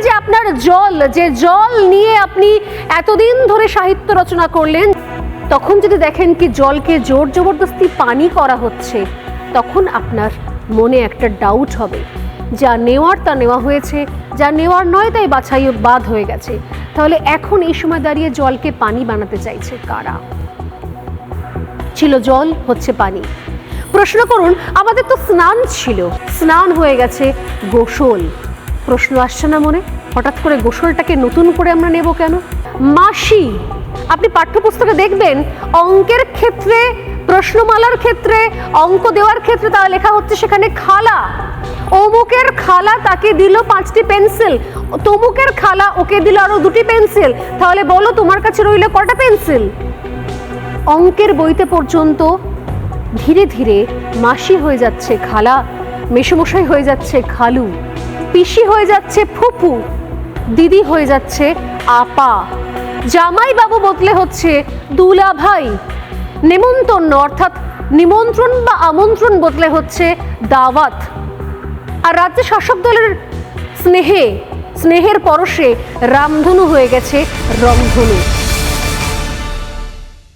যে আপনার জল, যে জল নিয়ে আপনি এতদিন ধরে সাহিত্য রচনা করলেন, তখন যদি দেখেন কি জলকে জোর জবরদস্তি পানি করা হচ্ছে, তখন আপনার মনে একটা ডাউট হবে। যা নেওয়ার তা নেওয়া হয়েছে, যা নেওয়ার নয় তাই বাছাই বাদ হয়ে গেছে। তাহলে এখন এই সময় দাঁড়িয়ে জলকে পানি বানাতে চাইছে কারা? ছিল জল, হচ্ছে পানি। প্রশ্ন করুন, আমাদের তো স্নান ছিল। স্নান হয়ে গেছে গোসল। প্রশ্ন আসছে না মনে? হঠাৎ করে গোসলটাকে নতুন করে আমরা নেব কেন? মাসি, আপনি পাঠ্যপুস্তকে দেখবেন, অঙ্কের ক্ষেত্রে, প্রশ্নমালার ক্ষেত্রে, অঙ্ক দেওয়ার ক্ষেত্রে তা লেখা হচ্ছে সেখানে খালা। অমুকের খালা তাকে দিল পাঁচটি পেন্সিল। তমুকের খালা ওকে দিল আরও দুটি পেন্সিল। তাহলে বলো তোমার কাছে রইল কটা পেন্সিল? অঙ্কের বইতে পর্যন্ত ধীরে ধীরে মাসি হয়ে যাচ্ছে খালা, মেসমশাই হয়ে যাচ্ছে খালু। পিসি হয়ে যাচ্ছে ফুপু, দিদি হয়ে যাচ্ছে আপা। জামাই বাবু বদলে হচ্ছে দুলা ভাই নেমন্তন্ন অর্থাৎ নিমন্ত্রণ বা আমন্ত্রণ বদলে হচ্ছে দাওয়াত। আর রাজ্য শাসক দলের স্নেহে, স্নেহের পরশে রামধনু হয়ে গেছে রংধনু।